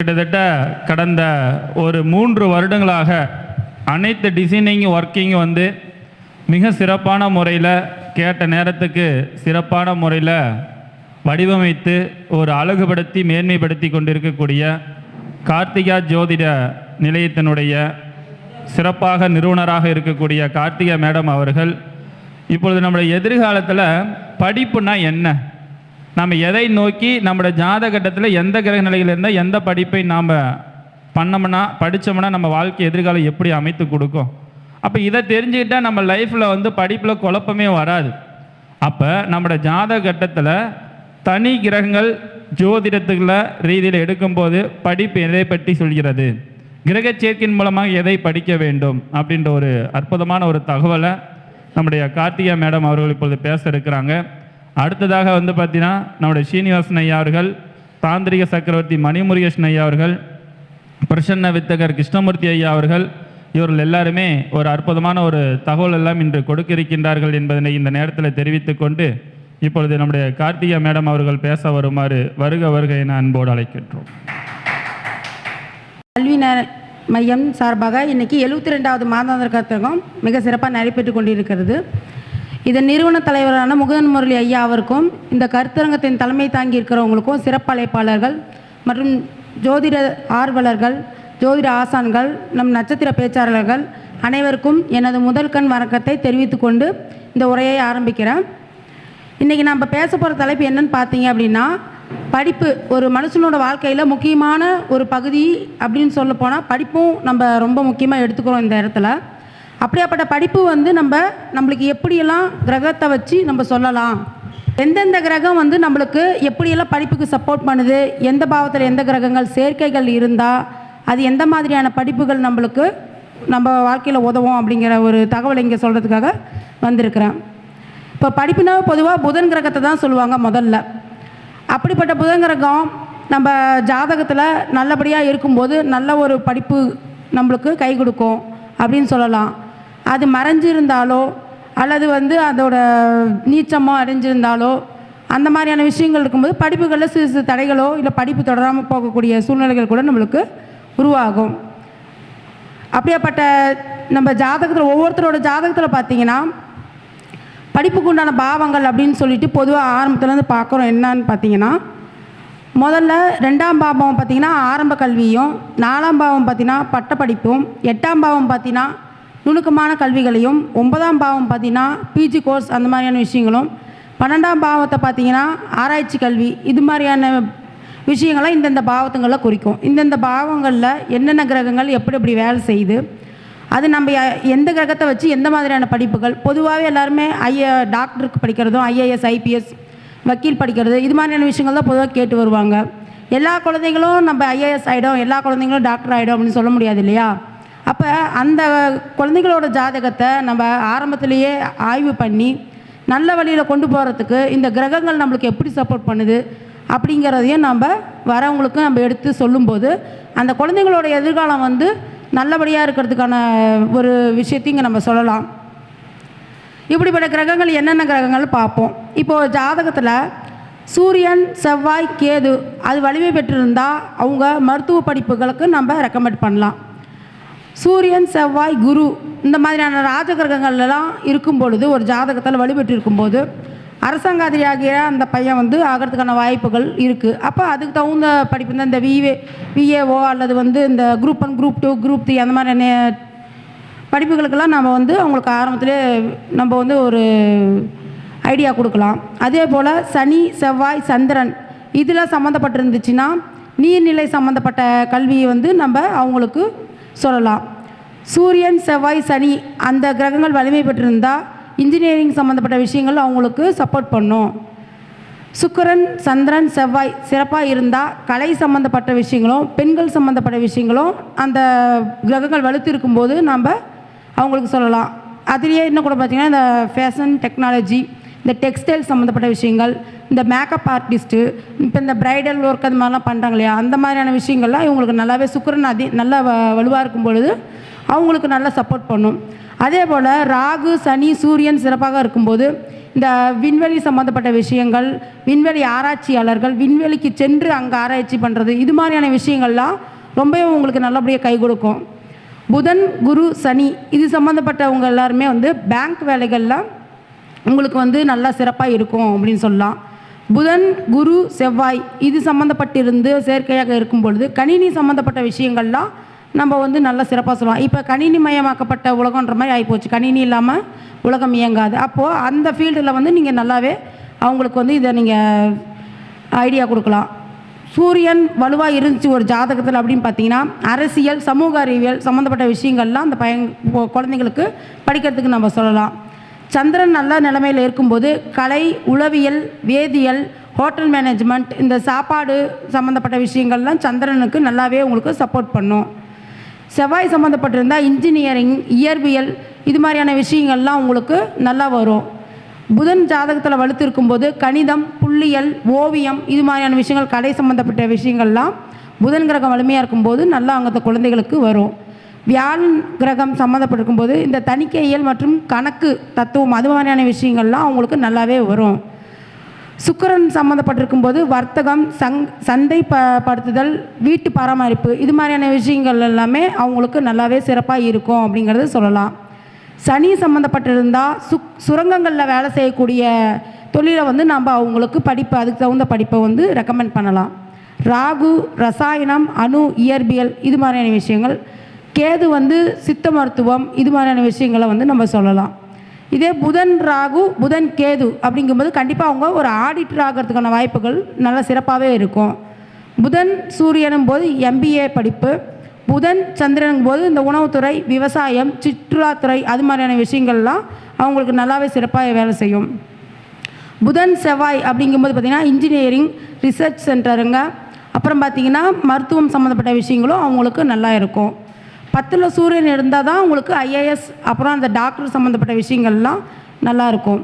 கிட்டத்தட்ட கடந்த ஒரு மூன்று வருடங்களாக அனைத்து டிசைனிங் ஒர்க்கிங் வந்து மிக சிறப்பான முறையில் கேட்ட நேரத்துக்கு சிறப்பான முறையில் வடிவமைத்து ஒரு அழகுபடுத்தி மேன்மைப்படுத்தி கொண்டிருக்கக்கூடிய கார்த்திகா ஜோதிட நிலையத்தினுடைய சிறப்பாக நிறுவனராக இருக்கக்கூடிய கார்த்திகா மேடம் அவர்கள் இப்பொழுது நம்முடைய எதிர்காலத்தில் படிப்புனா என்ன? நம்ம எதை நோக்கி நம்மளோட ஜாதகட்டத்தில் எந்த கிரக நிலையில் இருந்தால் எந்த படிப்பை நாம் பண்ணோம்னா படித்தோம்னா நம்ம வாழ்க்கை எதிர்காலம் எப்படி அமைத்து கொடுக்கும்? அப்போ இதை தெரிஞ்சுக்கிட்டால் நம்ம லைஃப்பில் வந்து படிப்பில் குழப்பமே வராது. அப்போ நம்மளோட ஜாதக கட்டத்தில் தனி கிரகங்கள் ஜோதிடத்துக்குள்ள ரீதியில் எடுக்கும்போது படிப்பு எதை பற்றி சொல்கிறது? கிரக சேர்க்கையின் மூலமாக எதை படிக்க வேண்டும்? அப்படின்ற ஒரு அற்புதமான ஒரு தகவலை நம்முடைய கார்த்திகா மேடம் அவர்கள் இப்பொழுது பேச இருக்கிறாங்க. அடுத்ததாக வந்து பார்த்தீங்கன்னா நம்முடைய ஸ்ரீனிவாசன் ஐயா அவர்கள் தாந்திரிக சக்கரவர்த்தி மணிமுருகேஷன் ஐயா அவர்கள் பிரசன்ன வித்தகர் கிருஷ்ணமூர்த்தி ஐயா அவர்கள் இவர்கள் எல்லாருமே ஒரு அற்புதமான ஒரு தகவல் எல்லாம் இன்று கொடுக்க இருக்கின்றார்கள் என்பதனை இந்த நேரத்தில் தெரிவித்து கொண்டு இப்பொழுது நம்முடைய கார்த்திகா மேடம் அவர்கள் பேச வருமாறு வருக வருக என அன்போடு அழைக்கின்றோம். கல்வி மையம் சார்பாக இன்னைக்கு எழுபத்தி ரெண்டாவது மாதாந்திர கத்திரகம் மிக சிறப்பாக நடைபெற்று கொண்டிருக்கிறது. இதன் நிறுவன தலைவரான முகுதன் முரளி ஐயா அவருக்கும் இந்த கருத்தரங்கத்தின் தலைமை தாங்கி இருக்கிறவங்களுக்கும் சிறப்பு அழைப்பாளர்கள் மற்றும் ஜோதிட ஆர்வலர்கள் ஜோதிட ஆசான்கள் நம் நட்சத்திர பேச்சாளர்கள் அனைவருக்கும் எனது முதல் கண் வணக்கத்தை தெரிவித்துக் கொண்டு இந்த உரையை ஆரம்பிக்கிறேன். இன்றைக்கி நம்ம பேச போகிற தலைப்பு என்னன்னு பார்த்தீங்க அப்படின்னா படிப்பு ஒரு மனுஷனோட வாழ்க்கையில் முக்கியமான ஒரு பகுதி அப்படின்னு சொல்ல போனால் படிப்பும் நம்ம ரொம்ப முக்கியமாக எடுத்துக்கிறோம் இந்த இடத்துல. அப்படியாப்பட்ட படிப்பு வந்து நம்ம நம்மளுக்கு எப்படியெல்லாம் கிரகத்தை வச்சு நம்ம சொல்லலாம்? எந்தெந்த கிரகம் வந்து நம்மளுக்கு எப்படியெல்லாம் படிப்புக்கு சப்போர்ட் பண்ணுது? எந்த பாவத்தில் எந்த கிரகங்கள் சேர்க்கைகள் இருந்தால் அது எந்த மாதிரியான படிப்புகள் நம்மளுக்கு நம்ம வாழ்க்கையில் உதவும் அப்படிங்கிற ஒரு தகவலை இங்கே சொல்கிறதுக்காக வந்திருக்கிறேன். இப்போ படிப்புனா பொதுவாக புதன் கிரகத்தை தான் சொல்லுவாங்க முதல்ல. அப்படிப்பட்ட புதன் கிரகம் நம்ம ஜாதகத்தில் நல்லபடியாக இருக்கும்போது நல்ல ஒரு படிப்பு நம்மளுக்கு கை கொடுக்கும் அப்படின்னு சொல்லலாம். அது மறைஞ்சிருந்தாலோ அல்லது வந்து அதோட நீச்சமோ அடைஞ்சிருந்தாலோ அந்த மாதிரியான விஷயங்கள் இருக்கும்போது படிப்புகளில் சிறு சிறு தடைகளோ இல்லை படிப்பு தொடராமல் போகக்கூடிய சூழ்நிலைகள் கூட நம்மளுக்கு உருவாகும். அப்படியாப்பட்ட நம்ம ஜாதகத்தில் ஒவ்வொருத்தரோட ஜாதகத்தில் பார்த்தீங்கன்னா படிப்புக்கு உண்டான பாவங்கள் அப்படின்னு சொல்லிட்டு பொதுவாக ஆரம்பத்துலேருந்து பார்க்குறோம் என்னன்னு பார்த்தீங்கன்னா முதல்ல ரெண்டாம் பாவம் பார்த்தீங்கன்னா ஆரம்ப கல்வியும் நாலாம் பாவம் பார்த்தீங்கன்னா பட்டப்படிப்பும் எட்டாம் பாவம் பார்த்தீங்கன்னா நுணுக்கமான கல்விகளையும் ஒன்பதாம் பாவம் பார்த்திங்கன்னா பிஜி கோர்ஸ் அந்த மாதிரியான விஷயங்களும். பன்னெண்டாம் பாவத்தை பார்த்திங்கன்னா ஆராய்ச்சி கல்வி இது மாதிரியான விஷயங்களை இந்தந்த பாவத்துங்களில் குறிக்கும். இந்தந்த பாவங்களில் என்னென்ன கிரகங்கள் எப்படி எப்படி வேலை செய்யுது அது நம்ம எந்த கிரகத்தை வச்சு எந்த மாதிரியான படிப்புகள் பொதுவாகவே எல்லாருமே ஐஏ டாக்டருக்கு படிக்கிறதும் ஐஏஎஸ் ஐபிஎஸ் வக்கீல் படிக்கிறது இது மாதிரியான விஷயங்கள் தான் பொதுவாக கேட்டு வருவாங்க. எல்லா குழந்தைங்களும் நம்ம ஐஏஎஸ் ஆகிடும் எல்லா குழந்தைங்களும் டாக்டர் ஆகிடும் அப்படின்னு சொல்ல முடியாது இல்லையா? அப்போ அந்த குழந்தைகளோட ஜாதகத்தை நம்ம ஆரம்பத்திலேயே ஆய்வு பண்ணி நல்ல வழியில் கொண்டு போகிறதுக்கு இந்த கிரகங்கள் நம்மளுக்கு எப்படி சப்போர்ட் பண்ணுது அப்படிங்கிறதையும் நம்ம வரவங்களுக்கு நம்ம எடுத்து சொல்லும்போது அந்த குழந்தைங்களோட எதிர்காலம் வந்து நல்லபடியாக இருக்கிறதுக்கான ஒரு விஷயத்தையும் இங்கே நம்ம சொல்லலாம். இப்படிப்பட்ட கிரகங்கள் என்னென்ன கிரகங்கள் பார்ப்போம். இப்போது ஜாதகத்தில் சூரியன் செவ்வாய் கேது அது வலிமை பெற்றிருந்தால் அவங்க மருத்துவ படிப்புகளுக்கு நம்ம ரெக்கமெண்ட் பண்ணலாம். சூரியன் செவ்வாய் குரு இந்த மாதிரியான ராஜகிரகங்கள்லாம் இருக்கும் பொழுது ஒரு ஜாதகத்தில் வலுப்பெற்று இருக்கும்போது அரசாங்காதிரியாகிய அந்த பையன் வந்து ஆகிறதுக்கான வாய்ப்புகள் இருக்குது அப்போ அதுக்கு தகுந்த படிப்பு தான் இந்த விஏ விஏஓ அல்லது வந்து இந்த group one group two group three அந்த மாதிரியான படிப்புகளுக்கெல்லாம் நம்ம வந்து அவங்களுக்கு ஆரம்பத்திலே நம்ம வந்து ஒரு ஐடியா கொடுக்கலாம். அதே போல் சனி செவ்வாய் சந்திரன் இதில் சம்மந்தப்பட்டிருந்துச்சுன்னா நீர்நிலை சம்மந்தப்பட்ட கல்வியை வந்து நம்ம அவங்களுக்கு சொல்லலாம். சூரியன் செவ்வாய் சனி அந்த கிரகங்கள் வலிமை பெற்றிருந்தால் இன்ஜினியரிங் சம்மந்தப்பட்ட விஷயங்கள் அவங்களுக்கு சப்போர்ட் பண்ணும். சுக்கரன் சந்திரன் செவ்வாய் சிறப்பாக இருந்தால் கலை சம்மந்தப்பட்ட விஷயங்களும் பெண்கள் சம்மந்தப்பட்ட விஷயங்களும் அந்த கிரகங்கள் வலுத்து இருக்கும்போது நம்ம அவங்களுக்கு சொல்லலாம். அதுலேயே இன்னும் கூட பார்த்திங்கன்னா இந்த ஃபேஷன் டெக்னாலஜி இந்த டெக்ஸ்டைல் சம்மந்தப்பட்ட விஷயங்கள் இந்த மேக்கப் ஆர்டிஸ்ட்டு இப்போ இந்த பிரைடல் ஒர்க் அந்த மாதிரிலாம் பண்ணுறாங்க இல்லையா? அந்த மாதிரியான விஷயங்கள்லாம் இவங்களுக்கு நல்லாவே சுக்கிரன் அதி நல்லா வலுவாக இருக்கும் பொழுது அவங்களுக்கு நல்லா சப்போர்ட் பண்ணும். அதே போல் ராகு சனி சூரியன் சிறப்பாக இருக்கும்போது இந்த விண்வெளி சம்மந்தப்பட்ட விஷயங்கள் விண்வெளி ஆராய்ச்சியாளர்கள் விண்வெளிக்கு சென்று அங்கே ஆராய்ச்சி பண்ணுறது இது மாதிரியான விஷயங்கள்லாம் ரொம்பவே உங்களுக்கு நல்லபடியாக கை கொடுக்கும். புதன் குரு சனி இது சம்மந்தப்பட்டவங்க எல்லாருமே வந்து பேங்க் வேலைகள்லாம் உங்களுக்கு வந்து நல்லா சிறப்பாக இருக்கும் அப்படின்னு சொல்லலாம். புதன் குரு செவ்வாய் இது சம்மந்தப்பட்டிருந்து சேர்க்கையாக இருக்கும் பொழுது கணினி சம்மந்தப்பட்ட விஷயங்கள்லாம் நம்ம வந்து நல்லா சிறப்பாக சொல்லலாம் இப்போ கணினி மயமாக்கப்பட்ட உலகன்ற மாதிரி ஆகிப்போச்சு கணினி இல்லாமல் உலகம் இயங்காது. அப்போது அந்த ஃபீல்டில் வந்து நீங்கள் நல்லாவே அவங்களுக்கு வந்து இதை நீங்கள் ஐடியா கொடுக்கலாம். சூரியன் வலுவாக இருந்துச்சு ஒரு ஜாதகத்தில் அப்படின்னு பார்த்தீங்கன்னா அரசியல் சமூக அறிவியல் சம்மந்தப்பட்ட விஷயங்கள்லாம் அந்த பையன் குழந்தைங்களுக்கு படிக்கிறதுக்கு நம்ம சொல்லலாம். சந்திரன் நல்ல நிலைமையில் இருக்கும்போது கலை உளவியல் வேதியியல் ஹோட்டல் மேனேஜ்மெண்ட் இந்த சாப்பாடு சம்மந்தப்பட்ட விஷயங்கள்லாம் சந்திரனுக்கு நல்லாவே உங்களுக்கு சப்போர்ட் பண்ணும். செவ்வாய் சம்மந்தப்பட்டிருந்தால் இன்ஜினியரிங் இயற்பியல் இது மாதிரியான விஷயங்கள்லாம் உங்களுக்கு நல்லா வரும். புதன் ஜாதகத்தில் வலுத்து இருக்கும்போது கணிதம் புள்ளியல் ஓவியம் இது மாதிரியான விஷயங்கள் கலை சம்மந்தப்பட்ட விஷயங்கள்லாம் புதன் கிரகம் வலிமையாக இருக்கும்போது நல்லா அங்கே குழந்தைகளுக்கு வரும். வியாழன் கிரகம் சம்மந்தப்பட்டிருக்கும் போது இந்த தணிக்கையியல் மற்றும் கணக்கு தத்துவம் அது மாதிரியான விஷயங்கள்லாம் அவங்களுக்கு நல்லாவே வரும். சுக்கிரன் சம்மந்தப்பட்டிருக்கும் போது வர்த்தகம் சங் சந்தை ப படுத்துதல் வீட்டு பராமரிப்பு இது மாதிரியான விஷயங்கள் எல்லாமே அவங்களுக்கு நல்லாவே சிறப்பாக இருக்கும் அப்படிங்கிறது சொல்லலாம். சனி சம்மந்தப்பட்டிருந்தால் சுக் சுரங்கங்களில் வேலை செய்யக்கூடிய தொழிலை வந்து நம்ம அவங்களுக்கு படிப்பு அதுக்கு தகுந்த படிப்பை வந்து ரெக்கமெண்ட் பண்ணலாம். ராகு ரசாயனம் அணு இயற்பியல் இது மாதிரியான விஷயங்கள் கேது வந்து சித்த மருத்துவம் இது மாதிரியான விஷயங்களை வந்து நம்ம சொல்லலாம். இதே புதன் ராகு புதன் கேது அப்படிங்கும்போது கண்டிப்பாக அவங்க ஒரு ஆடிட்டர் ஆகிறதுக்கான வாய்ப்புகள் நல்லா சிறப்பாகவே இருக்கும். புதன் சூரியனும் போது எம்பிஏ படிப்பு. புதன் சந்திரனும் போது இந்த உணவுத்துறை விவசாயம் சுற்றுலாத்துறை அது மாதிரியான விஷயங்கள்லாம் அவங்களுக்கு நல்லாவே சிறப்பாக வேலை செய்யும். புதன் செவ்வாய் அப்படிங்கும்போது பார்த்திங்கன்னா இன்ஜினியரிங் ரிசர்ச் சென்டருங்க அப்புறம் பார்த்திங்கன்னா மருத்துவம் சம்மந்தப்பட்ட விஷயங்களும் அவங்களுக்கு நல்லா இருக்கும். பத்தில் சூரியன் இருந்தால் தான் உங்களுக்கு ஐஏஎஸ் அப்புறம் அந்த டாக்டர் சம்மந்தப்பட்ட விஷயங்கள்லாம் நல்லா இருக்கும்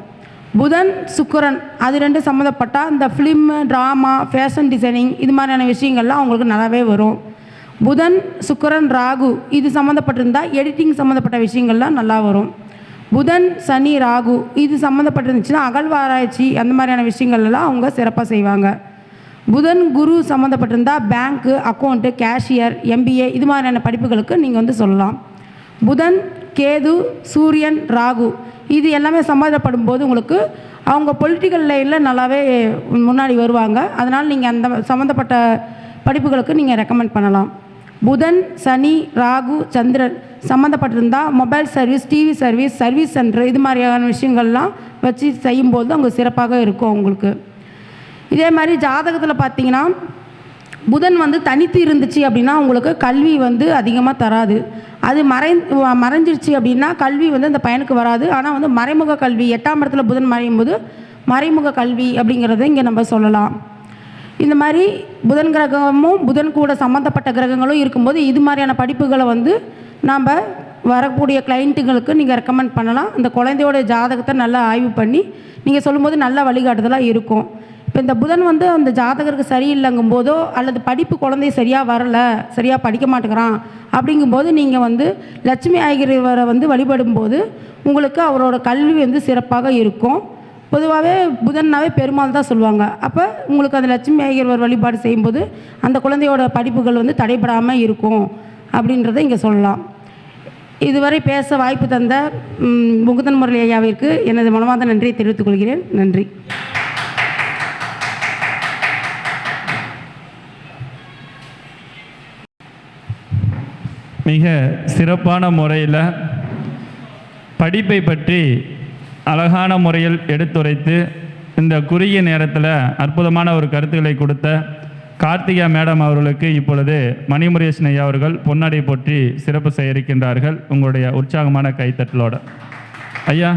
புதன் சுக்கரன் அது ரெண்டு சம்மந்தப்பட்டால் இந்த ஃபிலிம்மு ட்ராமா ஃபேஷன் டிசைனிங் இது மாதிரியான விஷயங்கள்லாம் அவங்களுக்கு நல்லாவே வரும். புதன் சுக்கரன் ராகு இது சம்மந்தப்பட்டிருந்தால் எடிட்டிங் சம்மந்தப்பட்ட விஷயங்கள்லாம் நல்லா வரும். புதன் சனி ராகு இது சம்மந்தப்பட்டிருந்துச்சுன்னா அகழ்வாராய்ச்சி அந்த மாதிரியான விஷயங்கள் எல்லாம் அவங்க சிறப்பாக செய்வாங்க. புதன் குரு சம்மந்தப்பட்டிருந்தால் பேங்க்கு அக்கௌண்ட்டு கேஷியர் எம்பிஏ இது மாதிரியான படிப்புகளுக்கு நீங்கள் வந்து சொல்லலாம். புதன் கேது சூரியன் ராகு இது எல்லாமே சம்மந்தப்படும் போது உங்களுக்கு அவங்க பொலிட்டிக்கல் லைனில் நல்லாவே முன்னாடி வருவாங்க. அதனால் நீங்கள் அந்த சம்மந்தப்பட்ட படிப்புகளுக்கு நீங்கள் ரெக்கமெண்ட் பண்ணலாம். புதன் சனி ராகு சந்திரன் சம்மந்தப்பட்டிருந்தால் mobile service TV service service centre இது மாதிரியான விஷயங்கள்லாம் வச்சு செய்யும்போது அவங்க சிறப்பாக இருக்கும் உங்களுக்கு. இதே மாதிரி ஜாதகத்தில் பார்த்தீங்கன்னா புதன் வந்து தனித்து இருந்துச்சு அப்படின்னா உங்களுக்கு கல்வி வந்து அதிகமாக தராது. அது மறை மறைஞ்சிருச்சு அப்படின்னா கல்வி வந்து அந்த பையனுக்கு வராது. ஆனால் வந்து மறைமுக கல்வி எட்டாம் இடத்துல புதன் மறையும் போது மறைமுக கல்வி அப்படிங்கிறத இங்கே நம்ம சொல்லலாம். இந்த மாதிரி புதன் கிரகமும் புதன் கூட சம்மந்தப்பட்ட கிரகங்களும் இருக்கும்போது இது மாதிரியான படிப்புகளை வந்து நாம் வரக்கூடிய கிளைண்ட்டுங்களுக்கு நீங்கள் ரெக்கமெண்ட் பண்ணலாம். அந்த குழந்தையோட ஜாதகத்தை நல்லா ஆய்வு பண்ணி நீங்கள் சொல்லும்போது நல்ல வழிகாட்டுதலாக இருக்கும். இப்போ இந்த புதன் வந்து அந்த ஜாதகருக்கு சரியில்லைங்கும் போதோ அல்லது படிப்பு குழந்தை சரியாக வரல சரியாக படிக்க மாட்டேங்கிறான் அப்படிங்கும்போது நீங்கள் வந்து லட்சுமி ஆகிரவரை வந்து வழிபடும்போது உங்களுக்கு அவரோட கல்வி வந்து சிறப்பாக இருக்கும். பொதுவாகவே புதன்னாவே பெருமாள் தான் சொல்லுவாங்க. அப்போ உங்களுக்கு அந்த லட்சுமி ஐயர்வர் வழிபாடு செய்யும்போது அந்த குழந்தையோட படிப்புகள் வந்து தடைபடாமல் இருக்கும் அப்படின்றத இங்கே சொல்லலாம். இதுவரை பேச வாய்ப்பு தந்த முகுதன் முரளி ஐயாவிற்கு எனது மனமார்ந்த நன்றியை தெரிவித்துக் கொள்கிறேன். நன்றி. மிக சிறப்பான முறையில் படிப்பை பற்றி அழகான முறையில் எடுத்துரைத்து இந்த குறுகிய நேரத்தில் அற்புதமான ஒரு கருத்துக்களை கொடுத்த கார்த்திகா மேடம் அவர்களுக்கு இப்பொழுது மணிமுரேசன் ஐயா அவர்கள் பொன்னாடை போற்றி சிறப்பு செய்ய இருக்கின்றார்கள். உங்களுடைய உற்சாகமான கைத்தட்டலோட. ஐயா.